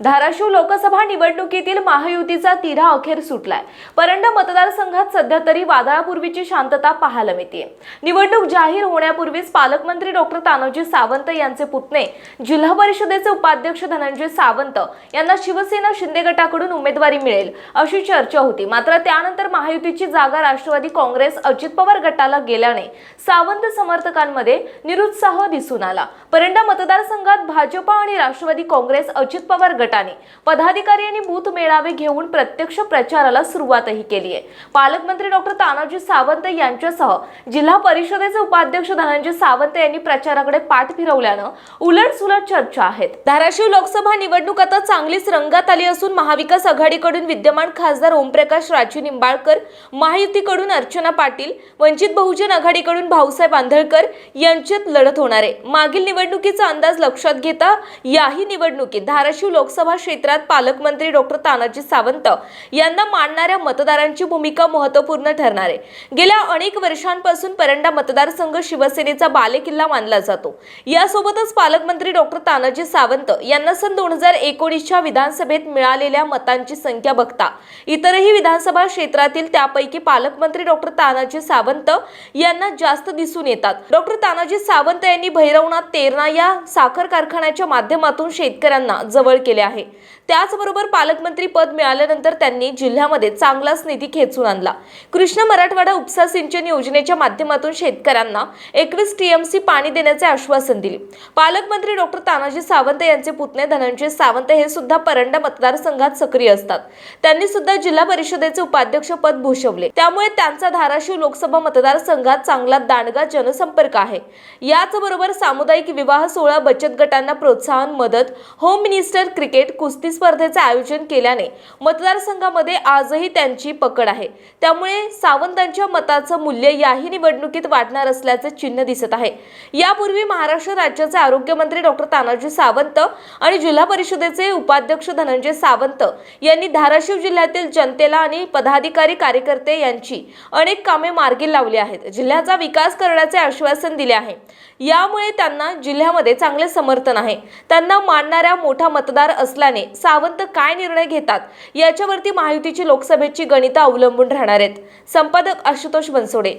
धाराशिव लोकसभा निवडणुकीतील महायुतीचा तिढा अखेर सुटलाय. परंडा मतदारसंघात सध्या तरी वादळापूर्वीची शांतता पाहायला मिळते निवडणूक जाहीर होण्यापूर्वीच पालकमंत्री डॉक्टर तानाजी सावंत यांचे पुतणे जिल्हा परिषदेचे उपाध्यक्ष धनंजय सावंत यांना शिवसेना शिंदे गटाकडून उमेदवारी मिळेल अशी चर्चा होती. मात्र त्यानंतर महायुतीची जागा राष्ट्रवादी काँग्रेस अजित पवार गटाला गेल्याने सावंत समर्थकांमध्ये निरुत्साह दिसून आला. परंडा मतदारसंघात भाजपा आणि राष्ट्रवादी काँग्रेस अजित पवार गट गटाने पदाधिकारी आणि बूथ मेळावे घेऊन प्रत्यक्ष प्रचाराला सुरुवातही केली आहे. पालकमंत्री डॉक्टर तानाजी सावंत यांच्यासह जिल्हा परिषदेचे उपाध्यक्ष धनंजय सावंत यांनी प्रचाराकडे पाठ फिरवल्यानं उलटसुलट चर्चा आहेत. धाराशिव लोकसभा निवडणूक आता चांगलीच रंगात आली असून महाविकास आघाडीकडून विद्यमान खासदार ओमप्रकाश राजू निंबाळकर महायुतीकडून अर्चना पाटील वंचित बहुजन आघाडीकडून भाऊसाहेब आंधळकर यांच्यात लढत होणार आहे. मागील निवडणुकीचा अंदाज लक्षात घेता याही निवडणुकीत धाराशिव लोकसभा क्षेत्रात पालकमंत्री डॉक्टर तानाजी सावंत यांना मानणाऱ्या मतदारांची भूमिका महत्त्वपूर्ण ठरणार आहे. गेल्या अनेक वर्षांपासून परंडा मतदारसंघ शिवसेनेचा बालेकिल्ला मानला जातो. यासोबतच पालकमंत्री डॉक्टर तानाजी सावंत यांना सन दोन हजार एकोणीसच्या विधानसभेत मिळालेल्या मतांची संख्या बघता इतरही विधानसभा क्षेत्रातील त्यापैकी पालकमंत्री डॉक्टर तानाजी सावंत यांना जास्त दिसून येतात. डॉक्टर तानाजी सावंत यांनी भैरवनाथ तेरणा या साखर कारखान्याच्या माध्यमातून शेतकऱ्यांना जवळ केले आहे. त्याचबरोबर पालकमंत्री पद मिळाल्यानंतर त्यांनी जिल्ह्यामध्ये चांगलाच निधी खेचून आणला. कृष्ण मराठवाडा उपसा सिंचन योजनेच्या माध्यमातून शेतकऱ्यांना एकवीस टीएमसी पाणी देण्याचे आश्वासन दिले. पालकमंत्री डॉक्टर तानाजी सावंत यांचे पुतणे धनंजय सावंत हे सुद्धा परंडा मतदारसंघात सक्रिय असतात. त्यांनी सुद्धा जिल्हा परिषदेचे उपाध्यक्ष पद भूषवले. त्यामुळे त्यांचा धाराशिव लोकसभा मतदारसंघात चांगला दांडगा जनसंपर्क आहे. याचबरोबर सामुदायिक विवाह सोहळा बचत गटांना प्रोत्साहन मदत होम मिनिस्टर क्रिकेट कुस्ती स्पर्धेचे आयोजन केल्याने मतदारसंघामध्ये आजही त्यांची पकड आहे. त्यामुळे सावंतांच्या मताचं मूल्य याही निवडणुकीत वाढणार असल्याचे चिन्ह दिसत आहे. यापूर्वी महाराष्ट्र राज्याचे आरोग्यमंत्री डॉक्टर तानाजी सावंत आणि जिल्हा परिषदेचे उपाध्यक्ष धनंजय सावंत यांनी धाराशिव जिल्ह्यातील जनतेला आणि पदाधिकारी कार्यकर्ते यांची अनेक कामे मार्गी लावली आहेत. जिल्ह्याचा विकास करण्याचे आश्वासन दिले आहे. यामुळे त्यांना जिल्ह्यामध्ये चांगले समर्थन आहे. त्यांना मानणाऱ्या मोठा मतदार असल्याने सावंत काय निर्णय घेतात याच्यावरती महायुतीची लोकसभेची गणिता अवलंबून राहणार आहेत. संपादक आशुतोष बनसोडे.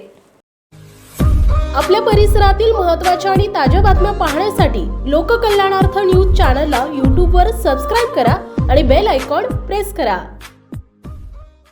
आपल्या परिसरातील महत्त्वाच्या आणि ताज्या बातम्या पाहण्यासाठी लोककल्याणार्थ न्यूज चॅनलला यूट्यूबवर सबस्क्राईब करा आणि बेल आयकॉन प्रेस करा.